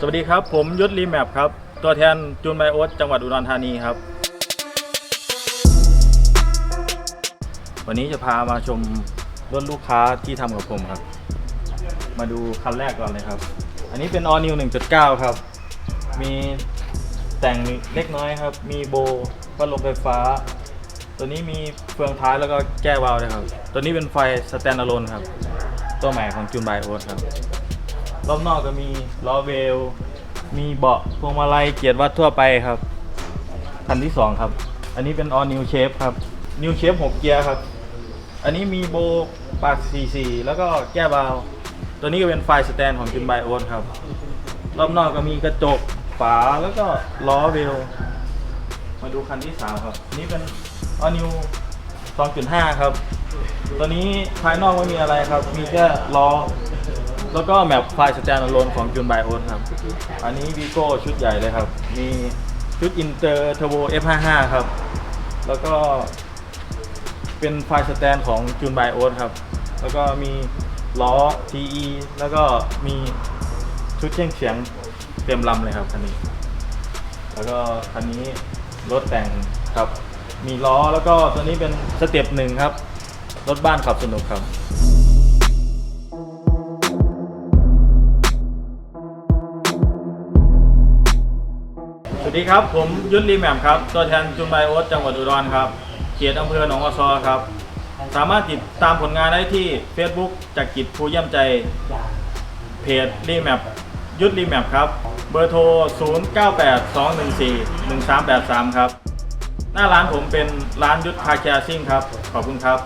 สวัสดีครับ ผมยุทธรีแมปครับ ตัวแทนจูนไบโอสจังหวัดอุดรธานีครับ วันนี้จะพามาชมรถลูกค้าที่ทำกับผมครับ มาดูคันแรกก่อนเลยครับ อันนี้เป็น All New 1.9 ครับ มีแต่งเล็กน้อยครับ มีโบพัดลมไฟฟ้า ตัวนี้มีเฟืองท้ายแล้วก็แก้วาล์วด้วยครับ ตัวนี้เป็นไฟสแตนด์อะโลนครับ ตัวใหม่ของจูนไบโอสครับ รอบนอกก็มีล้อเวล มีเบาะพวงมาลัยเกียร์วัดทั่วไปครับ คันที่2ครับ อันนี้เป็น all new shape ครับ new shape 6เกียร์ครับ อันนี้มีโบปาก44 แล้วก็แก้บาวตัวนี้ก็เป็นไฟสแตนของจุนไบโอนครับ รอบนอกก็มีกระจกฝาแล้วก็ล้อเวล มาดูคันที่3ครับ นี่เป็น all new 2.5 ครับ ตัวนี้ภายนอกไม่มีอะไรครับ มีแค่ล้อ แล้วก็แมปไฟล์สแตนด์อะโลนของจูนไบโอนครับ อันนี้วีโก้ชุดใหญ่เลยครับ มีชุดอินเตอร์เทอร์โบ F55 ครับ แล้วก็เป็นไฟล์สแตนด์ของจูนไบโอนครับ แล้วก็มีล้อ TE แล้วก็มีชุดเชียงเฉียงเต็มลำเลยครับคันนี้ แล้วก็คันนี้รถแต่งครับ มีล้อแล้วก็ตัวนี้เป็นสเต็ปหนึ่งครับ รถบ้านขับสนุกครับ วัสดีครับ ผมยุทธรีแหม่มครับ ตัวแทนจุนไบโอสจังหวัดอุดรครับ เขตอำเภอหนองอซอครับ สามารถติดตามผลงานได้ที่ Facebook จากกิจภูเยี่ยมใจ เพจรีแมปยุทธรีแมปครับ เบอร์โทร 0982141383 ครับ หน้าร้านผมเป็นร้านยุทธคาแคร์ซิ่งครับ ขอบคุณครับ